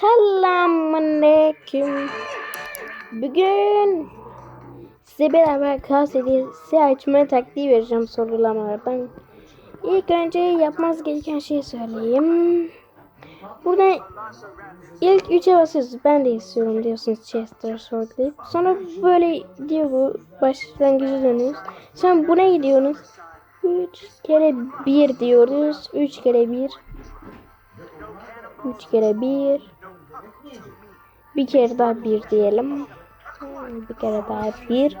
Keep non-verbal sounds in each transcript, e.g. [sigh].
Selamünaleyküm. Bugün size beraber kas hediyesi açma taktiği vereceğim sorulamalardan. İlk önce yapmanız gereken şeyi söyleyeyim. Burada ilk üçe basıyorsunuz. Ben de istiyorum diyorsunuz Chester sorgulayıp. Sonra böyle diyor bu başlangıcı dönüyoruz. Sonra buna gidiyorsunuz. 3 kere 1 diyoruz. 3 kere 1. 3 kere 1. Bir kere daha 1 diyelim. Bir kere daha 1.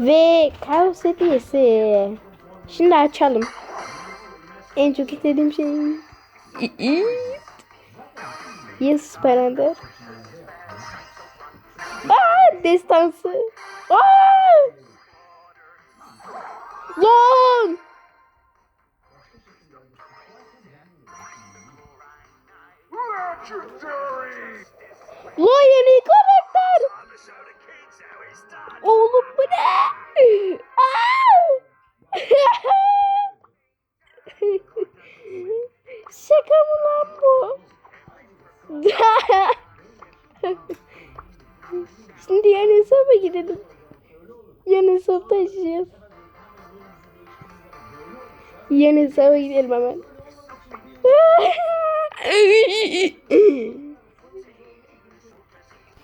Ve kaos hediyesi. Şimdi açalım. En çok istediğim şey. Yes Süper Ender. Aa, destansı. Aa! Lan! Lan yeni karakter. Oğlum bu ne? [laughs] Şaka mı lan bu? [laughs] Şimdi yan hesaba gidelim. Yan hesapta açacağız. Yan hesaba gidelim hemen. [laughs]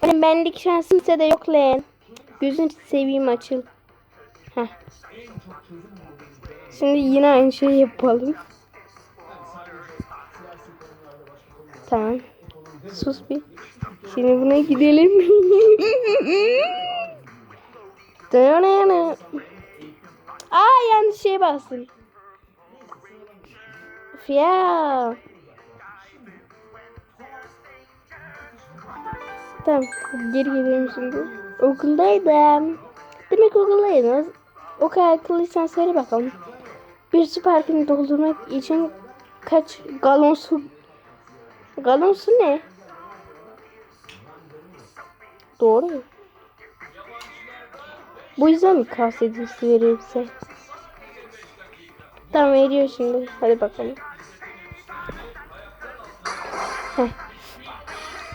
Benim benlik şansım size de yok lan. Gözünü seveyim açıl. Heh. Şimdi yine aynı şeyi yapalım. Tamam. Sus bir. Şimdi buna gidelim. [laughs] Aa yanlış şeye bastım. Ya. Tamam geri geliyorum şimdi. Okuldaydım. Demek okuldaydınız. O kadar söyle bakalım. Bir su parkını doldurmak için kaç galon su Galon su ne? Doğru mu? Bu yüzden mi kas hediyesi veriyor bize? Tamam veriyor şimdi. Hadi bakalım. Heh.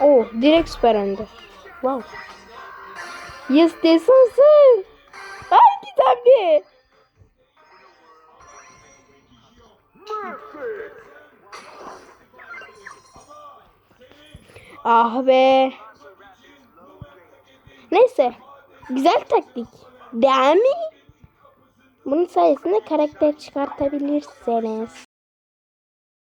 Oh direkt süper ender. Wow. Yes desansı. Ay bir. Ah be. Neyse. Güzel taktik. Değil mi? Bunun sayesinde karakter çıkartabilirsiniz.